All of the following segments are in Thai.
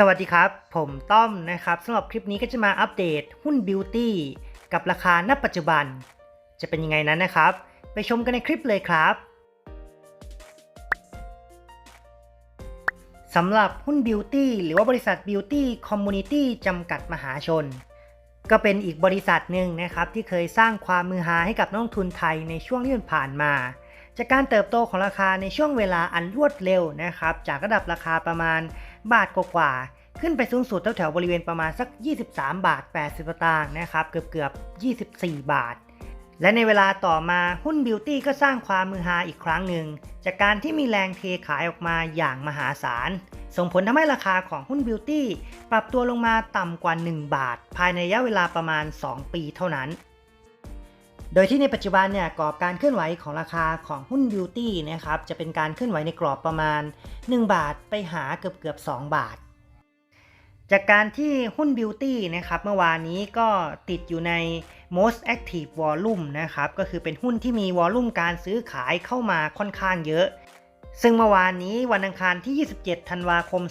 สวัสดีครับ ผมต้อมนะครับสำหรับคลิปนี้ก็จะมาอัปเดตหุ้น Beauty กับราคาณปัจจุบัน จะเป็นยังไงนั้นนะครับ ไปชมกันในคลิปเลยครับสำหรับหุ้น Beauty หรือว่าบริษัท Beauty Community จำกัดมหาชน ก็เป็นอีกบริษัทหนึ่งนะครับ ที่เคยสร้างความมือฮาให้กับนักลงทุนไทยในช่วงที่ผ่านมา จากการเติบโตของราคาในช่วงเวลาอันรวดเร็วนะครับ จากระดับราคาประมาณ บาทกว่าๆขึ้นไปสูงสุดแถวๆบริเวณประมาณสัก 23 บาท 80สตางค์นะครับเกือบๆ24 บาท และในเวลาต่อมาหุ้นบิวตี้ก็สร้างความมือฮาอีกครั้งหนึ่ง จากการที่มีแรงเทขายออกมาอย่างมหาศาล ส่งผลทำให้ราคาของหุ้นบิวตี้ปรับตัวลงมาต่ำกว่า 1 บาท ภายในระยะเวลาประมาณ 2 ปีเท่านั้น โดยที่ในปัจจุบันเนี่ยกรอบการเคลื่อนไหวของราคาของหุ้นบิวตี้นะครับจะเป็นการเคลื่อนไหวในกรอบประมาณ 1 บาทไปหาเกือบเกือบ2บาท จากการที่หุ้นบิวตี้นะครับเมื่อวานนี้ก็ติดอยู่ใน most active volume นะครับก็คือเป็นหุ้นที่มีวอลลุ่มการซื้อขายเข้ามาค่อนข้างเยอะซึ่งเมื่อวานนี้วันอังคารที่ 27 ธันวาคม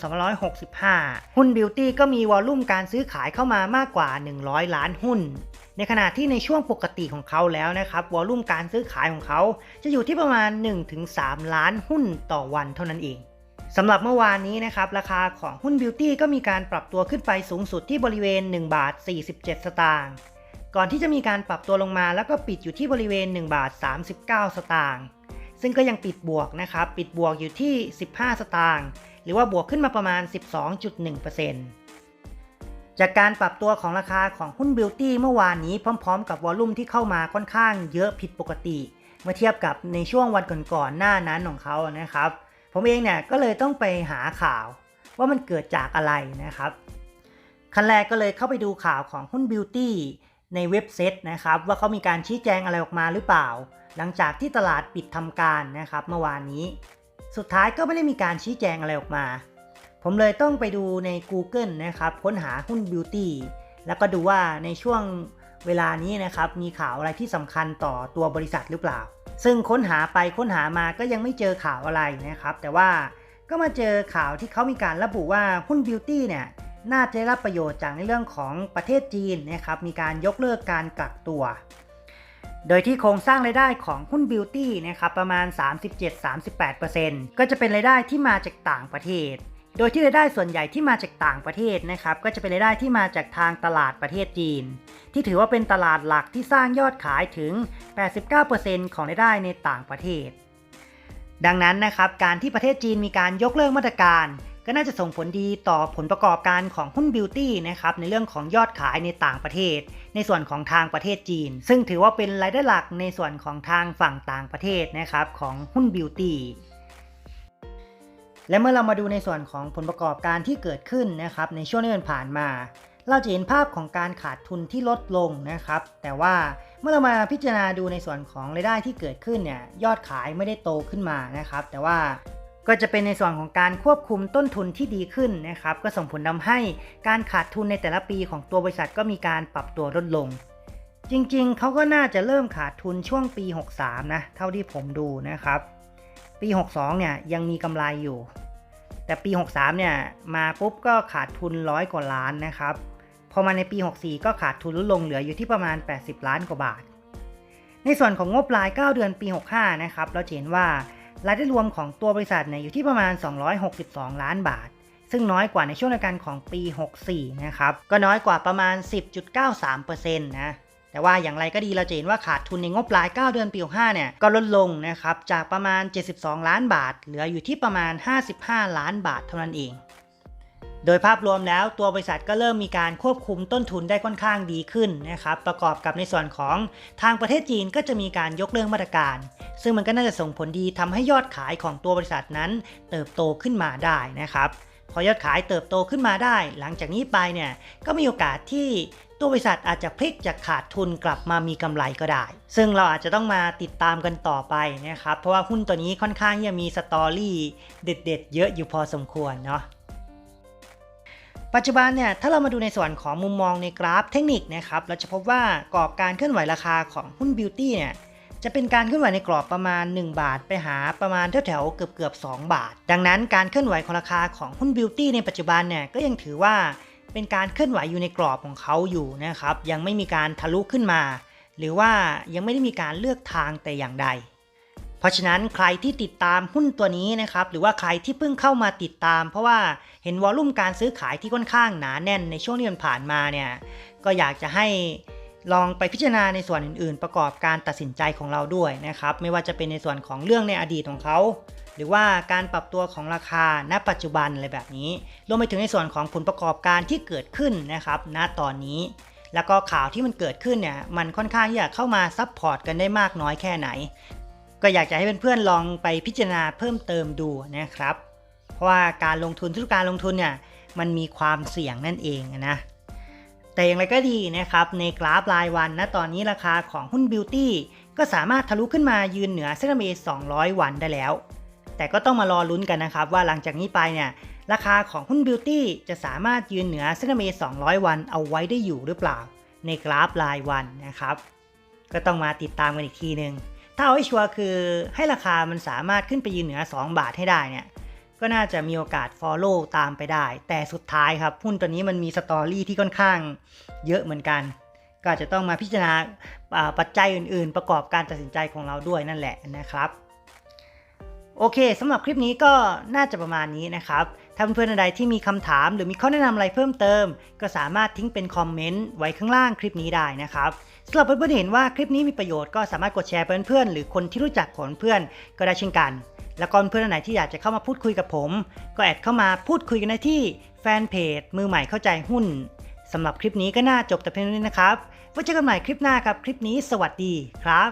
2565 หุ้นบิวตี้ก็มีวอลลุ่มการซื้อขายเข้ามามากกว่า 100 ล้านหุ้น ในขณะที่ในช่วงปกติของเขาแล้วนะครับวอลลุ่มการซื้อขายของเขาจะอยู่ที่ประมาณ 1-3 ล้านหุ้นต่อวันเท่านั้นเองสำหรับเมื่อวานนี้นะครับราคาของหุ้นบิวตี้ก็มีการปรับตัวขึ้นไปสูงสุดที่บริเวณ 1 บาท 47 สตางค์ก่อนที่จะมีการปรับตัวลงมาแล้วก็ปิดอยู่ที่บริเวณ 1 บาท 39 สตางค์ซึ่งก็ยังปิดบวกนะครับปิดบวกอยู่ที่ 15 สตางค์หรือว่าบวกขึ้นมาประมาณ 12.1% จากการปรับตัวของราคาของหุ้นบิวตี้เมื่อวานนี้พร้อม ๆ กับวอลลุ่มที่เข้ามาค่อนข้างเยอะผิดปกติ เมื่อเทียบกับในช่วงวันก่อนๆหน้านั้นของเขานะครับ ผมเองเนี่ยก็เลยต้องไปหาข่าวว่ามันเกิดจากอะไรนะครับขั้นแรกก็เลยเข้าไปดูข่าวของหุ้นบิวตี้ในเว็บเซตนะครับว่าเขามีการชี้แจงอะไรออกมาหรือเปล่า หลังจากที่ตลาดปิดทำการนะครับเมื่อวานนี้ สุดท้ายก็ไม่ได้มีการชี้แจงอะไรออกมา ผมเลยต้องไปดูใน Google นะครับ ค้นหาหุ้นบิวตี้แล้วก็ดูว่าในช่วงเวลานี้นะครับ มีข่าวอะไรที่สำคัญต่อตัวบริษัทหรือเปล่า ซึ่งค้นหาไปค้นหามาก็ยังไม่เจอข่าวอะไรนะครับ แต่ว่าก็มาเจอข่าวที่เขามีการระบุว่าหุ้นบิวตี้เนี่ยน่าจะได้รับประโยชน์จากในเรื่องของประเทศจีนนะครับมีการยกเลิกการกักตัว โดยที่โครงสร้างรายได้ของหุ้นบิวตี้นะครับประมาณ 37-38%ก็จะเป็นรายได้ที่มาจากต่างประเทศ โดยที่รายได้ส่วนใหญ่ที่มาจากต่างประเทศนะครับก็จะเป็นรายได้ที่มาจากทางตลาดประเทศจีน ที่ถือว่าเป็นตลาดหลักที่สร้างยอดขายถึง 89%ของรายได้ในต่างประเทศ ดังนั้นนะครับการที่ประเทศจีนมีการยกเลิกมาตรการ ก็น่าจะส่งผลดีต่อผลประกอบการของหุ้นบิวตี้นะครับในเรื่องของยอดขายในต่างประเทศ ในส่วนของทางประเทศจีน ซึ่งถือว่าเป็นรายได้หลักในส่วนของทางฝั่งต่างประเทศนะครับของหุ้นบิวตี้ และเมื่อเรามาดูในส่วนของผลประกอบการที่เกิดขึ้นนะครับในช่วงที่ผ่านมา เราจะเห็นภาพของการขาดทุนที่ลดลงนะครับ แต่ว่าเมื่อเรามาพิจารณาดูในส่วนของรายได้ที่เกิดขึ้นเนี่ยยอดขายไม่ได้โตขึ้นมานะครับ แต่ว่าก็จะเป็นในส่วนของการควบคุมต้นทุนที่ดีขึ้นนะครับ ก็ส่งผลทำให้การขาดทุนในแต่ละปีของตัวบริษัทก็มีการปรับตัวลดลง จริงๆ เขาก็น่าจะเริ่มขาดทุนช่วงปี 63 นะ เท่าที่ผมดูนะครับ ปี 62 เนี่ยยังมีกำไรอยู่ แต่ปี 63 เนี่ยมาปุ๊บก็ขาดทุนร้อยกว่าล้านนะครับ พอมาในปี 64 ก็ขาดทุนลดลงเหลืออยู่ที่ประมาณ 80 ล้านกว่าบาท ในส่วนของงบราย 9 เดือนปี 65 นะครับเราเห็นว่ารายได้รวมของตัวบริษัทเนี่ยอยู่ที่ประมาณ 262 ล้านบาท ซึ่งน้อยกว่าในช่วงเดียวกันของปี 64 นะครับ ก็น้อยกว่าประมาณ 10.93%นะ แต่ว่าอย่างไรก็ดีเราจะเห็นว่าขาดทุนในงบราย 9 เดือนปี65เนี่ยก็ลดลงนะครับจากประมาณ 72 ล้านบาท เหลืออยู่ที่ประมาณ 55 ล้านบาทเท่านั้นเองโดยภาพรวมแล้วตัวบริษัทก็เริ่มมีการควบคุมต้นทุนได้ค่อนข้างดีขึ้นนะครับประกอบกับในส่วนของทางประเทศจีนก็จะมีการยกเลิกมาตรการ ซึ่งมันก็น่าจะส่งผลดีทำให้ยอดขายของตัวบริษัทนั้น เติบโตขึ้นมาได้นะครับ พอยอดขายเติบโตขึ้นมาได้ หลังจากนี้ไปเนี่ยก็มีโอกาสที่ตัวบริษัทอาจจะพลิกจากขาดทุนกลับมามีกำไรก็ได้ ซึ่งเราอาจจะต้องมาติดตามกันต่อไปนะครับ เพราะว่าหุ้นตัวนี้ค่อนข้างที่จะมีสตอรี่เด็ดๆ เยอะอยู่พอสมควรเนาะ ปัจจุบันเนี่ยถ้าเรามาดูในส่วนของมุมมองในกราฟเทคนิคนะครับ เราจะพบว่ากรอบการเคลื่อนไหวราคาของหุ้นบิวตี้เนี่ย จะเป็นการเคลื่อนไหวในกรอบประมาณ 1 บาทไปหาประมาณแถวๆเกือบเกือบๆ2บาท ดังนั้นการเคลื่อนไหวของราคาของหุ้นบิวตี้ในปัจจุบันเนี่ยก็ยังถือว่าเป็นการเคลื่อนไหวอยู่ในกรอบของเขาอยู่นะครับยังไม่มีการทะลุขึ้นมา หรือว่ายังไม่ได้มีการเลือกทางแต่อย่างใด เพราะฉะนั้นใครที่ติดตามหุ้นตัวนี้นะครับหรือว่าใครที่เพิ่งเข้ามาติดตาม เพราะว่าเห็นวอลลุ่มการซื้อขายที่ค่อนข้างหนาแน่นในช่วงที่มันผ่านมาเนี่ยก็อยากจะให้ ลองไปพิจารณาในส่วนอื่น ๆ ประกอบการตัดสินใจของเราด้วยนะครับ ไม่ว่าจะเป็นในส่วนของเรื่องในอดีตของเขา หรือว่าการปรับตัวของราคาณ ปัจจุบันอะไรแบบนี้ รวมไปถึงในส่วนของผลประกอบการที่เกิดขึ้นนะครับ ณ ตอนนี้ แล้วก็ข่าวที่มันเกิดขึ้นเนี่ย มันค่อนข้างที่จะเข้ามาซับพอร์ตกันได้มากน้อยแค่ไหน ก็อยากจะให้เพื่อนๆลองไปพิจารณาเพิ่มเติมดูนะครับ เพราะว่าการลงทุนทุกการลงทุนเนี่ย มันมีความเสี่ยงนั่นเองนะ แต่อย่างไรก็ดีนะครับในกราฟรายวันนะตอนนี้ราคาของหุ้นบิวตี้ก็สามารถทะลุขึ้นมายืนเหนือเส้นเม200 วันได้แล้ว แต่ก็ต้องมารอลุ้นกันนะครับ ว่าหลังจากนี้ไปเนี่ยราคาของหุ้นบิวตี้จะสามารถยืนเหนือเส้นเม200 วันเอาไว้ได้อยู่หรือเปล่า ในกราฟรายวันนะครับ ก็ต้องมาติดตามกันอีกทีหนึ่งถ้าเอาให้ชัวร์คือให้ราคามันสามารถขึ้นไปยืนเหนือ 2 บาทให้ได้เนี่ย ก็น่าจะมีโอกาส Follow ตามไปได้ แต่สุดท้ายครับ หุ้นตัวนี้มันมีสตอรี่ที่ค่อนข้างเยอะเหมือนกัน ก็จะต้องมาพิจารณาปัจจัยอื่น ๆ ประกอบการตัดสินใจของเราด้วยนั่นแหละนะครับ โอเคสำหรับคลิปนี้ก็น่าจะประมาณนี้นะครับ ถ้าเพื่อนๆใดที่มีคำถามหรือมีข้อแนะนำอะไรเพิ่มเติม ก็สามารถทิ้งเป็นคอมเมนต์ไว้ข้างล่างคลิปนี้ได้นะครับสำหรับเพื่อนๆเห็นว่าคลิปนี้มีประโยชน์ก็สามารถกดแชร์เพื่อนๆหรือคนที่รู้จักของเพื่อนก็ได้เช่นกัน แล้วก็เพื่อนไหนที่อยากจะเข้ามาพูดคุยกับผม ก็แอดเข้ามาพูดคุยกันได้ที่แฟนเพจมือใหม่เข้าใจหุ้นสำหรับคลิปนี้ก็น่าจบแต่เพียงเท่านี้นะครับไว้เจอกันใหม่คลิปหน้าครับ คลิปนี้สวัสดีครับ